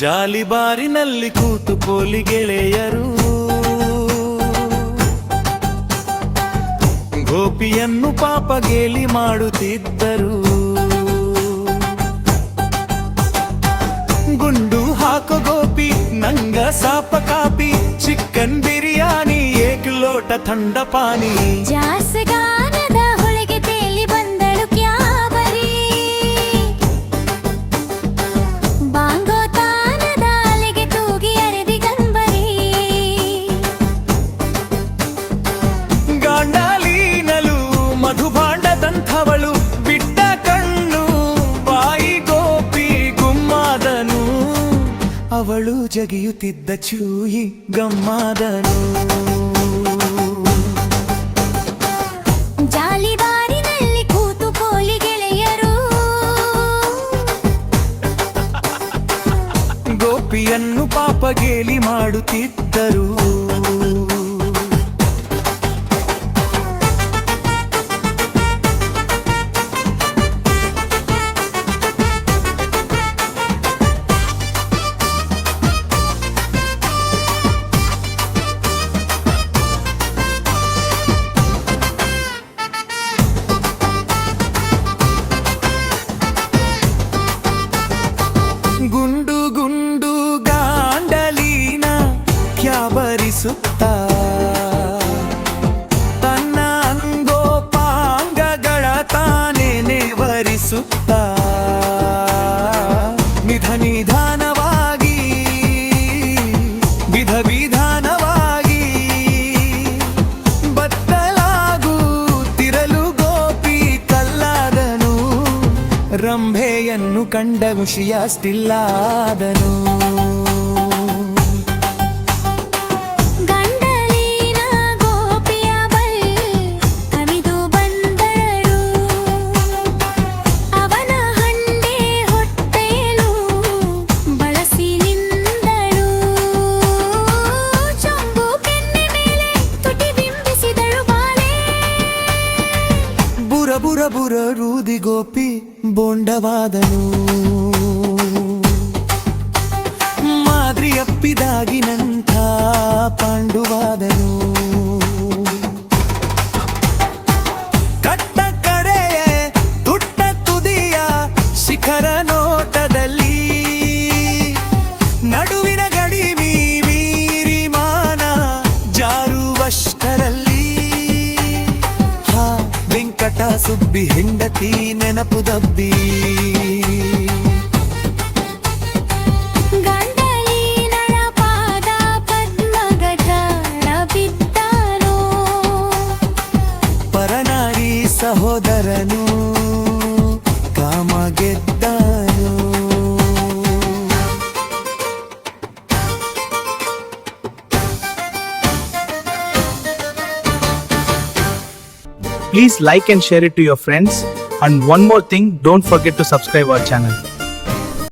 ಜಾಲಿಬಾರಿನಲ್ಲಿ ಕೂತು ಪೋಲಿ ಗೆಳೆಯರು ಗೋಪಿಯನ್ನು ಪಾಪ ಗೇಲಿ ಮಾಡುತ್ತಿದ್ದರು ಗುಂಡು ಹಾಕೋ ಗೋಪಿ ನಂಗ ಸಾಪ ಕಾಪಿ ಚಿಕನ್ ಬಿರಿಯಾನಿ ಏಕ್ ಲೋಟ ಥಂಡ ಪಾನಿ ಜಾಸಗಾನದ ಅವಳು ಜಗಿಯುತ್ತಿದ್ದ ಚೂಯಿ ಗಮ್ಮಾದನು. ಜಾಲಿಬಾರಿನಲ್ಲಿ ಕೂತು ಕೋಲಿ ಗೆಳೆಯರು. ಗೋಪಿಯನ್ನು ಪಾಪ ಗೇಲಿ ಮಾಡುತ್ತಿದ್ದರು. ಕ್ಯಾಬರಿಸುತ್ತ ತನ್ನ ಅಂಗೋಪಾಂಗಗಳ ತಾನೇ ವರಿಸುತ್ತ ನಿಧ ನಿಧಾನವಾಗಿ, ವಿಧ ವಿಧಾನವಾಗಿ ಬತ್ತಲಾಗುತ್ತಿರಲು ಗೋಪಿ ಕಲ್ಲಾದನು, ರಂಭೆಯನ್ನು ಕಂಡ ಖುಷಿಯ ಸ್ಟಿಲ್ಲಾದನು ಬುರ ಬುರ ಬುರ ರೂದಿ ಗೋಪಿ ಬೊಂಡವಾದನು. ಮಾದ್ರಿ ಅಪ್ಪಿದಾಗಿನಂಥ ಪಾಂಡುವಾದನು. ಹೆಂಡತಿ ನೆನಪು ದಬ್ಬಿ. ಪರನಾರಿ ಸಹೋದರನು ಕಾಮ ಗೆದ್ದನು Please like and share it to your friends. And one more thing, don't forget to subscribe our channel.